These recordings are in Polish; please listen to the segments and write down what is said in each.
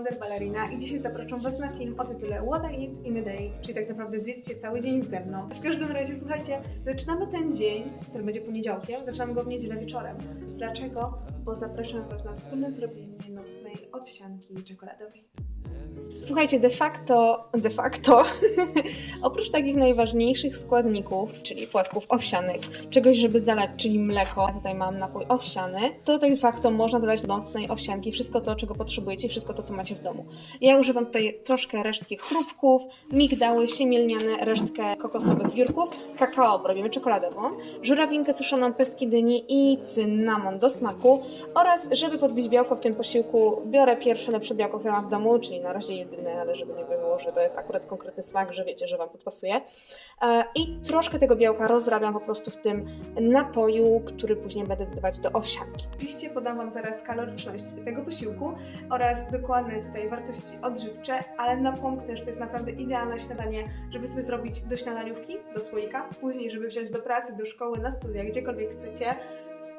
Wonder Ballerina i dzisiaj zapraszam Was na film o tytule What I Eat in a Day, czyli tak naprawdę zjedzcie cały dzień ze mną. W każdym razie, słuchajcie, zaczynamy ten dzień, który będzie poniedziałkiem, zaczynamy go w niedzielę wieczorem. Dlaczego? Bo zapraszam Was na wspólne zrobienie nocnej owsianki czekoladowej. Słuchajcie, de facto, de facto, oprócz takich najważniejszych składników, czyli płatków owsianych, czegoś, żeby zalać, czyli mleko, a tutaj mam napój owsiany, to de facto można dodać do nocnej owsianki wszystko to, czego potrzebujecie, wszystko to, co macie w domu. Ja używam tutaj troszkę resztki chrupków, migdały, siemielniane, resztkę kokosowych wiórków, kakao, robimy czekoladową, żurawinkę suszoną, pestki dyni i cynamon do smaku oraz, żeby podbić białko w tym posiłku, biorę pierwsze lepsze białko, które mam w domu, czyli na razie jedyne, ale żeby nie było, że to jest akurat konkretny smak, że wiecie, że Wam podpasuje. E, I troszkę tego białka rozrabiam po prostu w tym napoju, który później będę dodawać do owsianki. Oczywiście podam Wam zaraz kaloryczność tego posiłku oraz dokładne tutaj wartości odżywcze, ale napomknę, że to jest naprawdę idealne śniadanie, żeby sobie zrobić do śniadaniówki, do słoika, później żeby wziąć do pracy, do szkoły, na studia, gdziekolwiek chcecie,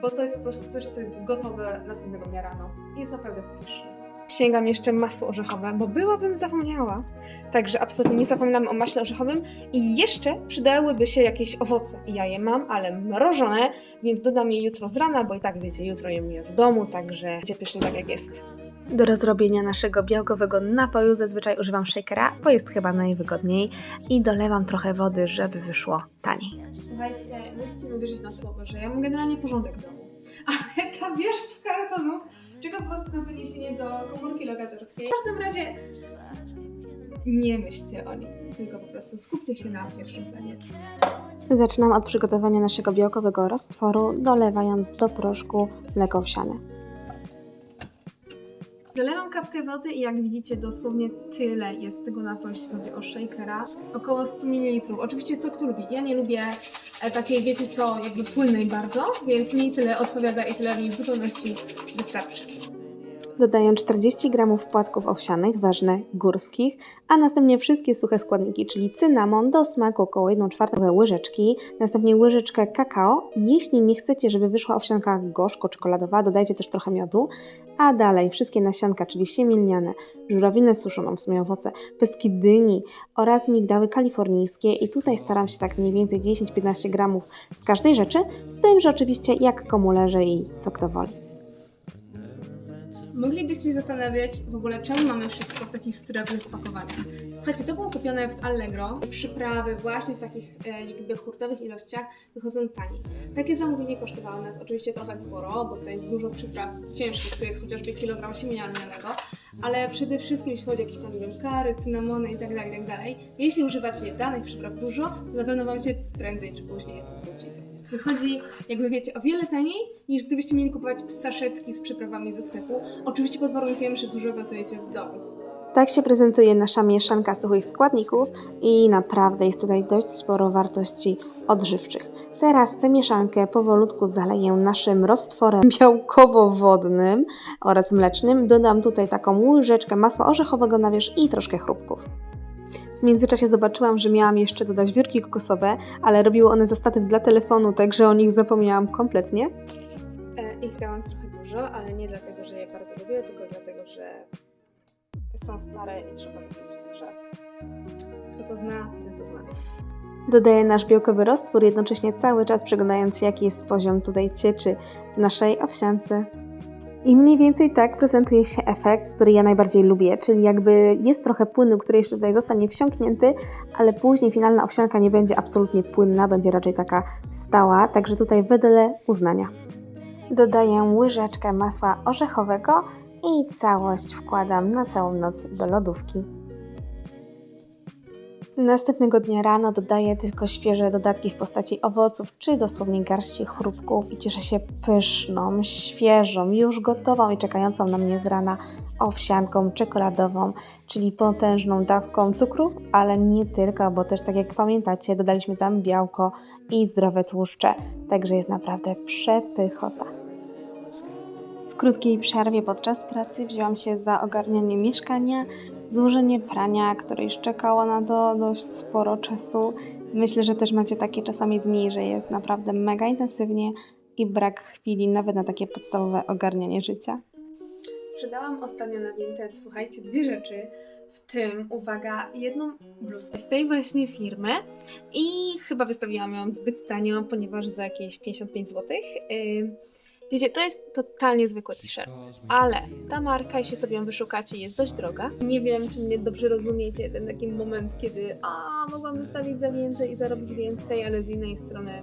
bo to jest po prostu coś, co jest gotowe następnego dnia rano i jest naprawdę pyszne. Sięgam jeszcze masło orzechowe, bo byłabym zapomniała. Także absolutnie nie zapominamy o maśle orzechowym i jeszcze przydałyby się jakieś owoce. Ja je mam, ale mrożone, więc dodam je jutro z rana, bo i tak wiecie, jutro jem je w domu, także będzie pysznie tak jak jest. Do rozrobienia naszego białkowego napoju zazwyczaj używam shakera, bo jest chyba najwygodniej i dolewam trochę wody, żeby wyszło taniej. Słuchajcie, musicie mi wierzyć na słowo, że ja mam generalnie porządek w domu. Ale ta wieża z kartonów czeka po prostu na wyniesienie do komórki lokatorskiej. W każdym razie nie myślcie o nim, tylko po prostu skupcie się na pierwszym planie. Zaczynam od przygotowania naszego białkowego roztworu, dolewając do proszku mleko owsiane. Dolewam kapkę wody i jak widzicie dosłownie tyle jest tego napoju, jeśli chodzi o shakera. Około 100 ml. Oczywiście co kto lubi. Ja nie lubię e, takiej, wiecie co, jakby płynnej bardzo, więc mi tyle odpowiada i tyle mi w zupełności wystarczy. Dodaję 40 g płatków owsianych, ważne górskich, a następnie wszystkie suche składniki, czyli cynamon do smaku około 1 czwartą łyżeczki, następnie łyżeczkę kakao. Jeśli nie chcecie, żeby wyszła owsianka gorzko-czekoladowa, dodajcie też trochę miodu, a dalej wszystkie nasionka, czyli siemielniane, żurawinę suszoną, w sumie owoce, pestki dyni oraz migdały kalifornijskie i tutaj staram się tak mniej więcej 10-15 gramów z każdej rzeczy, z tym, że oczywiście jak komu leży i co kto woli. Moglibyście się zastanawiać w ogóle, czemu mamy wszystko w takich styrowych opakowaniach. Słuchajcie, to było kupione w Allegro. Przyprawy właśnie w takich e, jakby hurtowych ilościach wychodzą taniej. Takie zamówienie kosztowało nas oczywiście trochę sporo, bo to jest dużo przypraw ciężkich, to jest chociażby kilogram siemielnianego, ale przede wszystkim jeśli chodzi o jakieś tam, nie wiem, kary, cynamony i tak dalej, i tak jeśli używacie danych przypraw dużo, to na pewno Wam się prędzej czy później zwróci. Wychodzi, jakby wiecie, o wiele taniej niż gdybyście mieli kupować saszetki z przyprawami ze sklepu. Oczywiście pod warunkiem, że dużo gotujecie w domu. Tak się prezentuje nasza mieszanka suchych składników i naprawdę jest tutaj dość sporo wartości odżywczych. Teraz tę mieszankę powolutku zaleję naszym roztworem białkowo-wodnym oraz mlecznym. Dodam tutaj taką łyżeczkę masła orzechowego na wierzch i troszkę chrupków. W międzyczasie zobaczyłam, że miałam jeszcze dodać wiórki kokosowe, ale robiły one za statyw dla telefonu, także o nich zapomniałam kompletnie. E, ich dałam trochę dużo, ale nie dlatego, że je bardzo lubię, tylko dlatego, że są stare i trzeba zrobić, także kto to zna, ten to zna. Dodaję nasz białkowy roztwór, jednocześnie cały czas przyglądając się, jaki jest poziom tutaj cieczy w naszej owsiance. I mniej więcej tak prezentuje się efekt, który ja najbardziej lubię, czyli jakby jest trochę płynu, który jeszcze tutaj zostanie wsiąknięty, ale później finalna owsianka nie będzie absolutnie płynna, będzie raczej taka stała, także tutaj wedle uznania. Dodaję łyżeczkę masła orzechowego i całość wkładam na całą noc do lodówki. Następnego dnia rano dodaję tylko świeże dodatki w postaci owoców, czy dosłownie garści chrupków i cieszę się pyszną, świeżą, już gotową i czekającą na mnie z rana owsianką czekoladową, czyli potężną dawką cukru, ale nie tylko, bo też tak jak pamiętacie, dodaliśmy tam białko i zdrowe tłuszcze, także jest naprawdę przepychota. W krótkiej przerwie podczas pracy wzięłam się za ogarnianie mieszkania, złożenie prania, które już czekało na to dość sporo czasu. Myślę, że też macie takie czasami dni, że jest naprawdę mega intensywnie i brak chwili nawet na takie podstawowe ogarnianie życia. Sprzedałam ostatnio na Vinted, słuchajcie, dwie rzeczy. W tym, uwaga, jedną bluzkę z tej właśnie firmy i chyba wystawiłam ją zbyt tanio, ponieważ za jakieś 55 zł. Yy, wiecie, to jest totalnie zwykły t-shirt, ale ta marka, jeśli sobie ją wyszukacie, jest dość droga. Nie wiem, czy mnie dobrze rozumiecie, ten taki moment, kiedy a, mogłam wystawić za więcej i zarobić więcej, ale z innej strony,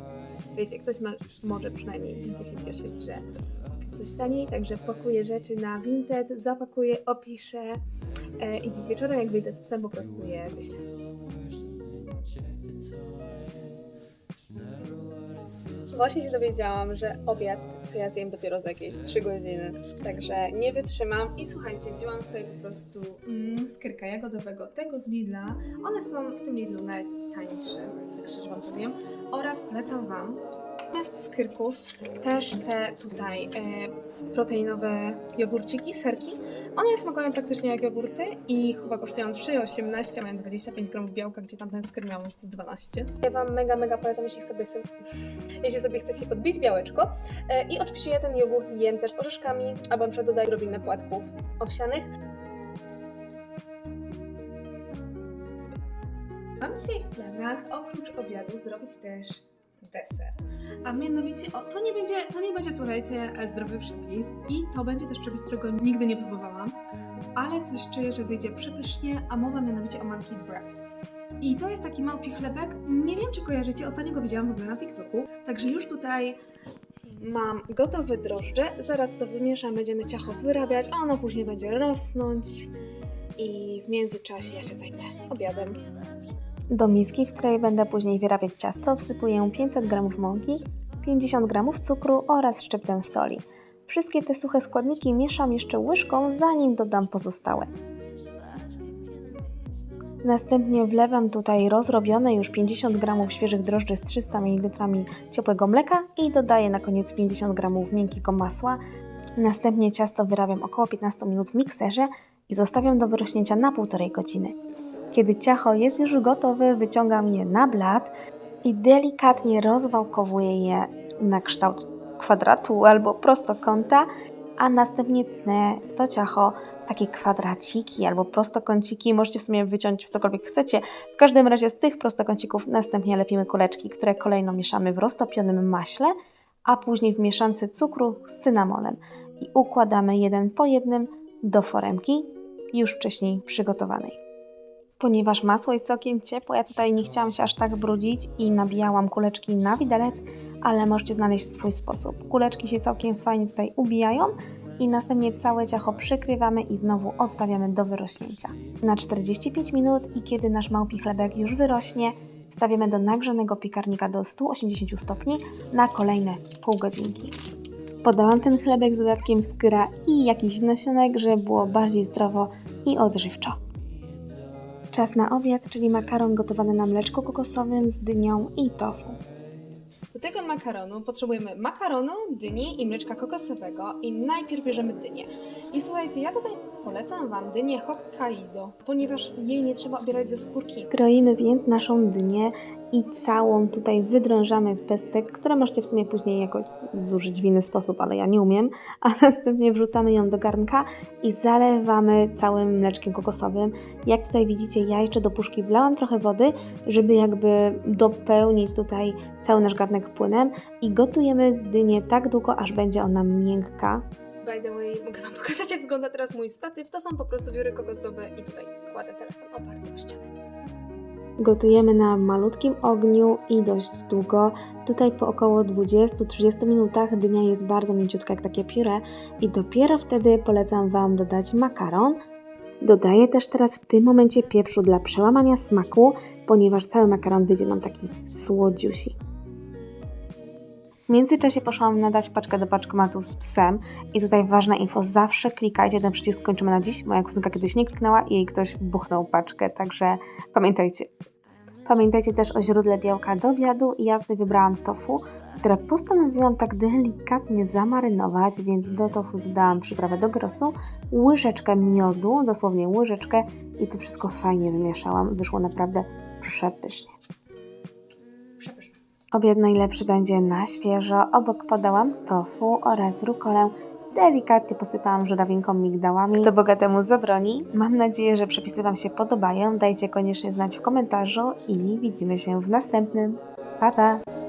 wiecie, ktoś ma, może przynajmniej będzie się cieszyć, że coś taniej, także pakuję rzeczy na Vinted, zapakuję, opiszę e, i dziś wieczorem jak wyjdę z psem po prostu je wyślę. Właśnie się dowiedziałam, że obiad ja zjem dopiero za jakieś 3 godziny, także nie wytrzymam. I słuchajcie, wzięłam sobie po prostu mm, skyrka jagodowego, tego z Lidla, one są w tym Lidlu najtańsze, tak szczerze Wam powiem, oraz polecam Wam Zamiast skyrków też te tutaj e, proteinowe jogurciki, serki. One smakują praktycznie jak jogurty i chyba kosztują 3,18, mają 25 gramów białka, gdzie tamten skyr miał z 12. Ja Wam mega, mega polecam, jeśli sobie, sobie, jeśli sobie chcecie podbić białeczko. E, I oczywiście ja ten jogurt jem też z orzeszkami, albo na przykład dodaję odrobinę płatków owsianych. Mam dzisiaj w planach oprócz obiadu zrobić też deser. A mianowicie, o, to nie będzie, to nie będzie, słuchajcie, zdrowy przepis i to będzie też przepis, którego nigdy nie próbowałam, ale coś czuję, że wyjdzie przepysznie, a mowa mianowicie o monkey bread. I to jest taki małpi chlebek, nie wiem czy kojarzycie, ostatnio go widziałam w ogóle na TikToku, także już tutaj mam gotowe drożdże, zaraz to wymieszam, będziemy ciacho wyrabiać, a ono później będzie rosnąć i w międzyczasie ja się zajmę obiadem. Do miski, w której będę później wyrabiać ciasto, wsypuję 500 g mąki, 50 g cukru oraz szczyptę soli. Wszystkie te suche składniki mieszam jeszcze łyżką, zanim dodam pozostałe. Następnie wlewam tutaj rozrobione już 50 g świeżych drożdży z 300 ml ciepłego mleka i dodaję na koniec 50 g miękkiego masła. Następnie ciasto wyrabiam około 15 minut w mikserze i zostawiam do wyrośnięcia na 1,5 godziny. Kiedy ciacho jest już gotowe, wyciągam je na blat i delikatnie rozwałkowuję je na kształt kwadratu albo prostokąta, a następnie tnę to ciacho w takie kwadraciki albo prostokąciki. Możecie w sumie wyciąć w cokolwiek chcecie. W każdym razie z tych prostokącików następnie lepimy kuleczki, które kolejno mieszamy w roztopionym maśle, a później w mieszance cukru z cynamonem i układamy jeden po jednym do foremki już wcześniej przygotowanej. Ponieważ masło jest całkiem ciepłe, ja tutaj nie chciałam się aż tak brudzić i nabijałam kuleczki na widelec, ale możecie znaleźć swój sposób. Kuleczki się całkiem fajnie tutaj ubijają i następnie całe ciacho przykrywamy i znowu odstawiamy do wyrośnięcia. Na 45 minut i kiedy nasz małpi chlebek już wyrośnie, stawiamy do nagrzanego piekarnika do 180 stopni na kolejne pół godzinki. Podałam ten chlebek z dodatkiem skyra i jakiś nasionek, żeby było bardziej zdrowo i odżywczo. Czas na obiad, czyli makaron gotowany na mleczku kokosowym z dynią i tofu. Do tego makaronu potrzebujemy makaronu, dyni i mleczka kokosowego i najpierw bierzemy dynię. I słuchajcie, ja tutaj polecam Wam dynię Hokkaido, ponieważ jej nie trzeba obierać ze skórki. Kroimy więc naszą dynię i całą tutaj wydrążamy z pestek, które możecie w sumie później jakoś zużyć w inny sposób, ale ja nie umiem, a następnie wrzucamy ją do garnka i zalewamy całym mleczkiem kokosowym. Jak tutaj widzicie, ja jeszcze do puszki wlałam trochę wody, żeby jakby dopełnić tutaj cały nasz garnek płynem i gotujemy dynię tak długo, aż będzie ona miękka. By the way, mogę Wam pokazać, jak wygląda teraz mój statyw. To są po prostu wióry kokosowe i tutaj kładę telefon oparty o ścianę. Gotujemy na malutkim ogniu i dość długo. Tutaj po około 20-30 minutach dynia jest bardzo mięciutka jak takie pióre i dopiero wtedy polecam Wam dodać makaron. Dodaję też teraz w tym momencie pieprzu dla przełamania smaku, ponieważ cały makaron wyjdzie nam taki słodziusi. Międzyczasie poszłam nadać paczkę do paczkomatu z psem i tutaj ważna info, zawsze klikajcie ten przycisk skończymy na dziś. Moja kuzynka kiedyś nie kliknęła i jej ktoś buchnął paczkę, także pamiętajcie. Pamiętajcie też o źródle białka do obiadu i ja tutaj wybrałam tofu, które postanowiłam tak delikatnie zamarynować, więc do tofu dodałam przyprawę do grosu, łyżeczkę miodu, dosłownie łyżeczkę i to wszystko fajnie wymieszałam. Wyszło naprawdę przepysznie. Obiad najlepszy będzie na świeżo. Obok podałam tofu oraz rukolę delikatnie posypałam żurawinką migdałami. Kto bogatemu zabroni? Mam nadzieję, że przepisy Wam się podobają. Dajcie koniecznie znać w komentarzu i widzimy się w następnym. Pa, pa!